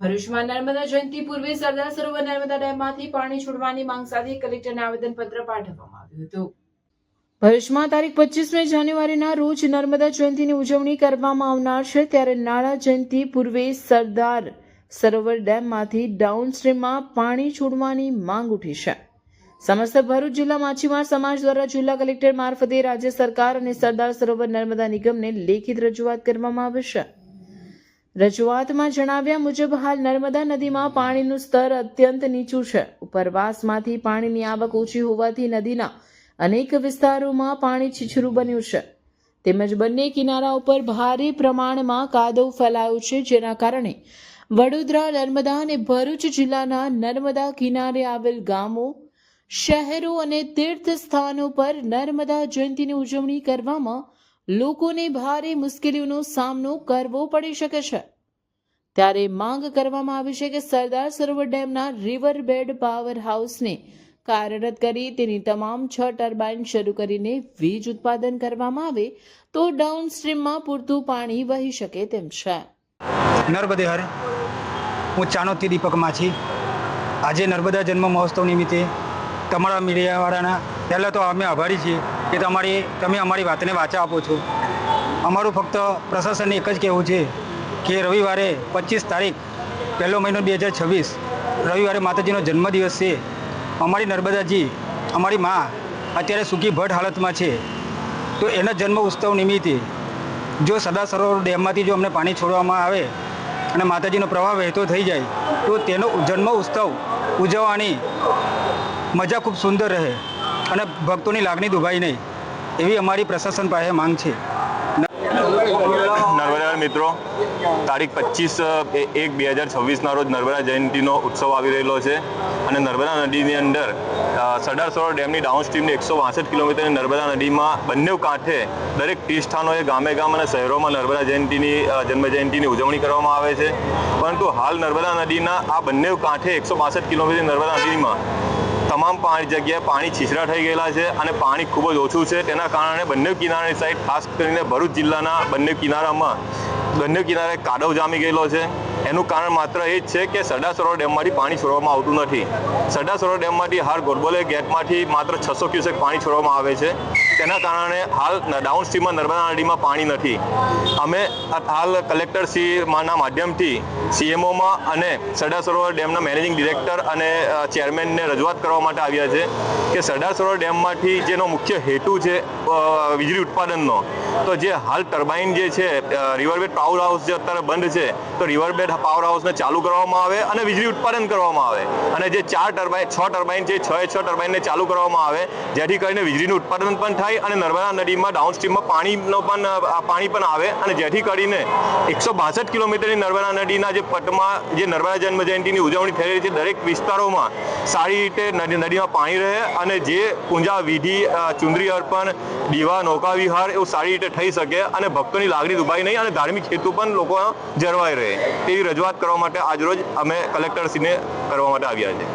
ભરૂચમાં નર્મદા જયંતિ પૂર્વે સરદાર સરોવર નર્મદા ડેમમાંથી પાણી છોડવાની માંગ સાથે કલેક્ટરને આવેદનપત્ર પાઠવવામાં આવ્યું હતું. ભરૂચમાં તારીખ પચીસમી જાન્યુઆરીના રોજ નર્મદા જયંતિની ઉજવણી કરવામાં આવનાર છે, ત્યારે નાણા જયંતિ પૂર્વે સરદાર સરોવર ડેમમાંથી ડાઉનસ્ટ્રીમમાં પાણી છોડવાની માંગ ઉઠી છે. સમસ્ત ભરૂચ જિલ્લા માછીમાર સમાજ દ્વારા જિલ્લા કલેક્ટર મારફતે રાજ્ય સરકાર અને સરદાર સરોવર નર્મદા નિગમને લેખિત રજૂઆત કરવામાં આવી છે. રજૂઆતમાં જણાવ્યા મુજબ, હાલ નર્મદા નદીમાં પાણીનું સ્તર અત્યંત નીચું છે. ઉપરવાસમાંથી પાણીની આવક ઓછી હોવાથી નદીના અનેક વિસ્તારોમાં પાણી છીછરું બન્યું છે. તેમજ બંને કિનારા ઉપર ભારે પ્રમાણમાં કાદવ ફેલાયો છે, જેના કારણે વડોદરા, નર્મદા અને ભરૂચ જિલ્લાના નર્મદા કિનારે આવેલ ગામો, શહેરો અને તીર્થ સ્થાનો પર નર્મદા જયંતિની ઉજવણી કરવામાં લોકોને ભારે મુશ્કેલીઓનો સામનો કરવો પડી શકે છે. ત્યારે માંગ કરવામાં આવી છે કે સરદાર સરોવર ડેમના રિવર બેડ પાવર હાઉસને કાર્યરત કરી તેની તમામ છ ટર્બાઇન શરૂ કરીને વીજ ઉત્પાદન કરવામાં આવે તો ડાઉનસ્ટ્રીમમાં પૂરતું પાણી વહી શકે તેમ છે. નર્મદે હર હું ચાણોતી દીપકમાં છી. આજે નર્મદા જન્મ મહોત્સવ નિમિત્તે તમારા મીડિયાવાળાના પહેલાં તો અમે આભારી છીએ. કે તમારી, તમે અમારી વાતને વાચા આપો છો. અમારું ફક્ત પ્રશાસનને એક જ કહેવું છે કે રવિવારે પચીસ તારીખ, પહેલો મહિનો બે હજાર છવ્વીસ, રવિવારે માતાજીનો જન્મદિવસ છે. અમારી નર્મદાજી, અમારી મા અત્યારે સૂકી ભટ્ટ હાલતમાં છે. તો એના જન્મ ઉત્સવ નિમિત્તે જો સદા સરોવર ડેમમાંથી જો અમને પાણી છોડવામાં આવે અને માતાજીનો પ્રવાહ વહેતો થઈ જાય, તો તેનો જન્મ ઉત્સવ ઉજવવાની મજા ખૂબ સુંદર રહે. અને ભક્તોની લાગણી દુભાઈ નહીં. એવી અમારી પ્રશાસન પાસે માંગ છે. નર્મદા મિત્રો, તારીખ પચીસ એક, બે હજાર છવ્વીસના રોજ નર્મદા જયંતિનો ઉત્સવ આવી રહેલો છે અને નર્મદા નદીની અંદર સરદાર સરોવર ડેમની ડાઉનસ્ટ્રીમની એકસો બાસઠ કિલોમીટરની નર્મદા નદીમાં બંને કાંઠે દરેક તીર્થસ્થાનોએ ગામે ગામ અને શહેરોમાં નર્મદા જયંતિની જન્મજયંતિની જન્મ જયંતિની ઉજવણી કરવામાં આવે છે. પરંતુ હાલ નર્મદા નદીના આ બંને કાંઠે એકસો બાસઠ કિલોમીટરની નર્મદા નદીમાં તમામ પાણી જગ્યાએ પાણી છીછરા થઈ ગયેલા છે અને પાણી ખૂબ જ ઓછું છે. તેના કારણે બંને કિનારાની સાઈડ ખાસ કરીને ભરૂચ જિલ્લાના બંને કિનારામાં, બંને કિનારે કાદવ જામી ગયેલો છે. એનું કારણ માત્ર એ જ છે કે સરદાર સરોવર ડેમમાંથી પાણી છોડવામાં આવતું નથી. સરદાર સરોવર ડેમમાંથી હાલ ગોરબોલે ગેટમાંથી માત્ર છસો ક્યુસેક પાણી છોડવામાં આવે છે. તેના કારણે હાલ ડાઉન સ્ટ્રીમમાં નર્મદા નદીમાં પાણી નથી. અમે હાલ કલેક્ટર શ્રીના માધ્યમથી સીએમઓમાં અને સરદાર સરોવર ડેમના મેનેજિંગ ડિરેક્ટર અને ચેરમેનને રજૂઆત કરવા માટે આવ્યા છે કે સરદાર સરોવર ડેમમાંથી જેનો મુખ્ય હેતુ છે વીજળી ઉત્પાદનનો, તો જે હાલ ટર્બાઇન જે છે રિવરવે પાવર હાઉસ જે અત્યારે બંધ છે તો રિવરબેડ પાવર હાઉસને ચાલુ કરવામાં આવે અને વીજળી ઉત્પાદન કરવામાં આવે. અને જે ચાર ટર્બાઇન છ ટર્બાઇન છે છ છ ટર્બાઇનને ચાલુ કરવામાં આવે, જેથી કરીને વીજળીનું ઉત્પાદન પણ થાય અને નર્મદા નદીમાં ડાઉનસ્ટ્રીમમાં પાણીનો પણ પાણી પણ આવે અને જેથી કરીને એકસો બાસઠ કિલોમીટરની નર્મદા નદીના જે પટમાં, જે નર્મદા જન્મ જયંતિની ઉજવણી થઈ રહી છે દરેક વિસ્તારોમાં, સારી રીતે નદી, નદીમાં પાણી રહે અને જે પૂંજા, વિધિ ચુંદરી અર્પણ, દીવા નૌકા વિહાર એવું સારી રીતે થઈ શકે અને ભક્તોની લાગણી દુભાઈ નહીં અને ધાર્મિક હેતુ પણ લોકો જળવાઈ રહે. તેવી રજૂઆત કરવા માટે આજરોજ અમે કલેક્ટરશ્રીને કરવા માટે આવ્યા છે.